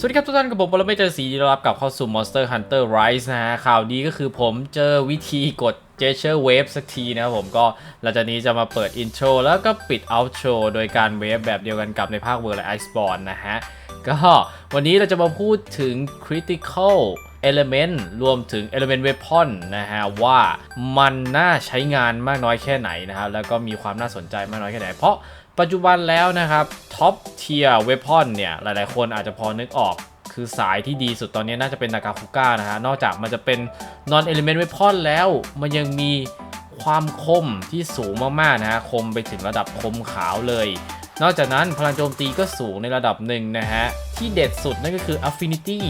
สวัสดีครับทุกท่านกับผมปรเมศเจอสีดีรับกับเข้าสู่ Monster Hunter Rise นะฮะข่าวดีก็คือผมเจอวิธีกด Gesture Wave สักทีนะครับผมก็หลังจากนี้จะมาเปิด Intro แล้วก็ปิด Outro โดยการเวฟแบบเดียวกันกับในภาคเวอร์และ Iceborn นะฮะ ก็วันนี้เราจะมาพูดถึง Critical Element รวมถึง Element Weapon นะฮะ ว่ามันน่าใช้งานมากน้อยแค่ไหนนะครับแล้วก็มีความน่าสนใจมากน้อยแค่ไหนเพราะ ปัจจุบันแล้วนะครับท็อปเทียร์เวพอนเนี่ยหลายๆ คนอาจจะพอนึกออกคือสายที่ดีสุดตอนนี้น่าจะเป็นนากาคุก้านะฮะ นอกจากมันจะเป็น non element weapon แล้ว มันยังมีความคมที่สูงมากๆนะฮะ คมไปถึงระดับคมขาวเลย นอกจากนั้นพลังโจมตีก็สูงในระดับหนึ่งนะฮะ ที่เด็ดสุดนั่นก็คือ affinity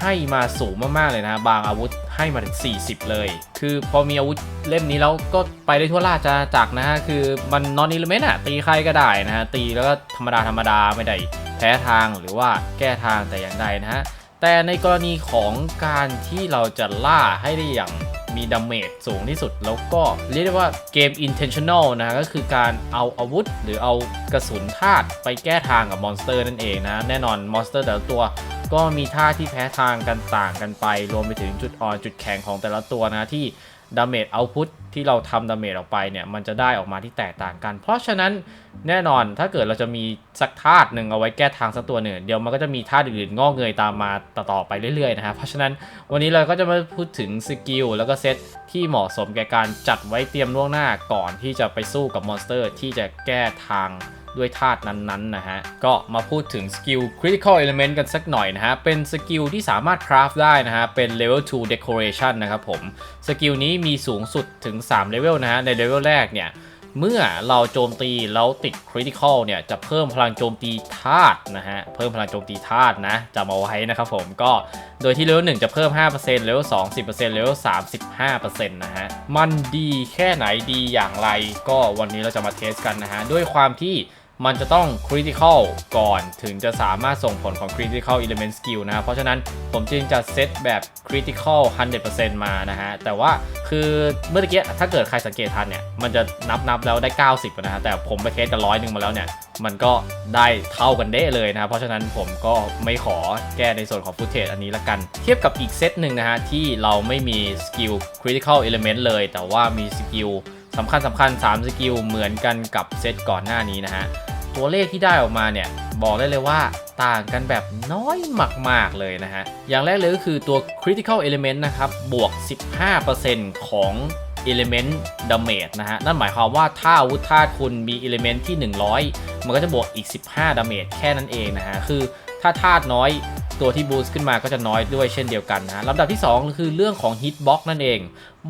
ให้มาสูงมากๆเลยนะะบางอาวุธ ให้มาถึง 40 เลย คือพอมีอาวุธเล่มนี้แล้วก็ไปได้ทั่วราชอาณาจักรนะฮะ คือมัน non element อะตีใครก็ได้นะฮะ ตีแล้วก็ธรรมดาธรรมดาไม่ได้แพ้ทางหรือว่าแก้ทางแต่อย่างใดนะฮะ แต่ในกรณีของการที่เราจะล่าให้ได้อย่างมีดาเมจสูงที่สุด แล้วก็เรียกได้ว่าเกม intentional นะฮะก็คือการเอาอาวุธหรือเอากระสุนธาตุไปแก้ทางกับมอนสเตอร์นั่นเองนะ แน่นอนมอนสเตอร์แต่ละตัว ก็มีท่าที่แพ้ทางกันต่างกันไป รวมไปถึงจุดอ่อนจุดแข็งของแต่ละตัวนะที่ดาเมจเอาพุทที่เราทำดาเมจออกไปเนี่ยมันจะได้ออกมาที่แตกต่างกัน เพราะฉะนั้นแน่นอนถ้าเกิดเราจะมีสักธาตุหนึ่งเอาไว้แก้ทางสักตัวหนึ่งเดี๋ยวมันก็จะมีธาตุอื่นๆงอกเงยตามมาต่อๆไปเรื่อยๆนะครับเพราะฉะนั้นวันนี้เราก็จะมาพูดถึงสกิลแล้วก็เซตที่เหมาะสมแก่การจัดไว้เตรียมล่วงหน้าก่อนที่จะไปสู้กับมอนสเตอร์ ที่จะแก้ทาง ด้วยธาตุนั้นๆนะฮะ ก็มาพูดถึงสกิล critical element กันสักหน่อยนะฮะ เป็นสกิลที่สามารถคราฟได้นะฮะ เป็น level 2 decoration นะครับผม สกิลนี้มีสูงสุดถึง3เลเวลนะฮะ ในเลเวลแรกเนี่ย เมื่อเราโจมตีแล้วติด critical เนี่ย จะเพิ่มพลังโจมตีธาตุนะฮะ เพิ่มพลังโจมตีธาตุนะจำเอาไว้นะครับผม ก็โดยที่เลเวล1จะเพิ่ม5%เลเวล2 10%เลเวล3 15%นะฮะ มันดีแค่ไหนดีอย่างไร ก็วันนี้เราจะมาเทสกันนะฮะ ด้วยความที่ มันจะต้อง critical ก่อนถึงจะสามารถส่งผลของ critical element skill นะ เพราะฉะนั้นผมจึงจะเซตแบบ critical 100%มานะฮะ แต่ว่าคือเมื่อกี้ถ้าเกิดใครสังเกตทันเนี่ย มันจะนับนับแล้วได้ 90 นะฮะ แต่ผมไปเทสกันร้อยหนึ่งมาแล้วเนี่ย มันก็ได้เท่ากันเด้เลยนะครับเพราะฉะนั้นผมก็ไม่ขอแก้ในส่วนของฟุตเทจอันนี้ละกัน เทียบกับอีกเซตหนึ่งนะฮะที่เราไม่มีสกิล critical element เลย แต่ว่ามีสกิล สำคัญสำคัญ3สกิลเหมือนกันกับเซตก่อนหน้านี้นะฮะ ตัวเลขที่ได้ออกมาเนี่ย บอกได้เลยว่าต่างกันแบบน้อยมาก ๆ เลยนะฮะ อย่างแรกเลยก็คือตัว critical element นะครับ บวก 15%ของ element damage นะฮะ นั่นหมายความว่าถ้าอาวุธธาตุคุณมี element ที่ 100 มันก็จะบวกอีก 15 damage แค่นั้นเองนะฮะ คือ ถ้าธาตุน้อยตัวที่บูสต์ขึ้นมาก็จะน้อยด้วยเช่นเดียวกันนะลำดับที่ 2 คือเรื่องของ hitbox นั่นเอง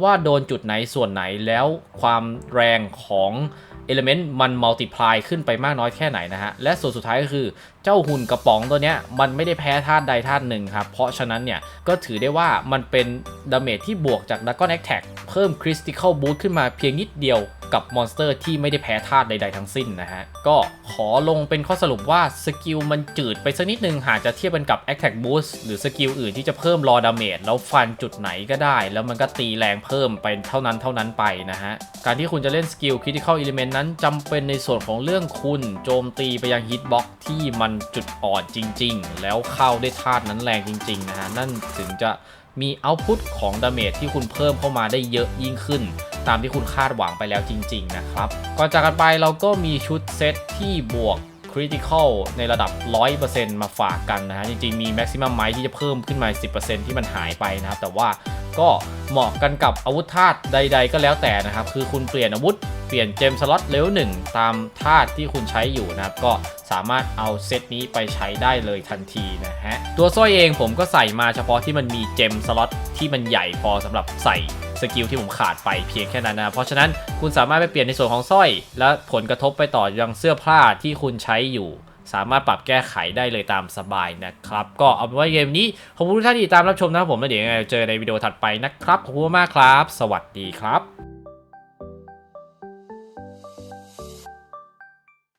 ว่าโดนจุดไหนส่วนไหนแล้วความแรงของ Element มัน multiply ขึ้นไปมากน้อยแค่ไหนนะฮะ และส่วนสุดท้ายก็คือเจ้าหุ่นกระป๋องตัวเนี้ยมันไม่ได้แพ้ธาตุใดธาตุหนึ่งครับ เพราะฉะนั้นเนี่ย ก็ถือได้ว่ามันเป็นดาเมจที่บวกจาก Dragon Attack เพิ่ม Critical Boost ขึ้นมาเพียงนิดเดียว กับมอนสเตอร์ที่ไม่ได้แพ้ธาตุใด ๆ ทั้งสิ้นนะฮะ ก็ขอลงเป็นข้อสรุปว่าสกิลมันจืดไปสักนิดนึงหากจะเทียบกันกับ Attack Boost หรือสกิลอื่นที่จะเพิ่มรอดาเมจแล้วฟันจุดไหนก็ได้ แล้วมันก็ตีแรงเพิ่มไปเท่านั้นเท่านั้นไปนะฮะ การที่คุณจะเล่นสกิล Critical Element นั้นจำเป็นในส่วนของเรื่องคุณโจมตีไปยัง Hitbox ที่มันจุดอ่อนจริง ๆ แล้วเข้าได้ธาตุนั้นแรงจริงๆนะฮะนั่นถึงจะมีเอาต์พุตของดาเมจที่คุณเพิ่มเข้ามาได้เยอะยิ่งขึ้น ตามที่คุณคาดหวังไปแล้วจริง ๆ นะครับ ก่อนจากกันไปเราก็มีชุดเซตที่บวก Critical ในระดับ 100%มาฝากกันนะฮะ จริง ๆ มี Maximum Might ที่จะเพิ่มขึ้นมา 10%ที่มันหายไปนะครับ แต่ว่าก็เหมาะกันกับอาวุธธาตุใด ๆ ก็แล้วแต่นะครับ คือคุณเปลี่ยนอาวุธ เปลี่ยนเจมสล็อตเลเวลหนึ่งตามธาตุที่คุณใช้อยู่นะครับ ก็สามารถเอาเซตนี้ไปใช้ได้เลยทันทีนะฮะ ตัวสร้อยเองผมก็ใส่มาเฉพาะที่มันมีเจมสล็อตที่มันใหญ่พอสำหรับใส่ สกิลที่ผมขาดไปเพียงแค่นั้นนะ เพราะฉะนั้นคุณสามารถไปเปลี่ยนในส่วนของสร้อย และผลกระทบไปต่อยังเสื้อผ้าที่คุณใช้อยู่ สามารถปรับแก้ไขได้เลยตามสบายนะครับ ก็เอาเป็นว่าเกมนี้ขอบคุณทุกท่านที่ตามรับชมนะครับผมแล้วเดี๋ยวยังไงเจอในวิดีโอถัดไปนะครับขอบคุณมากครับ สวัสดีครับ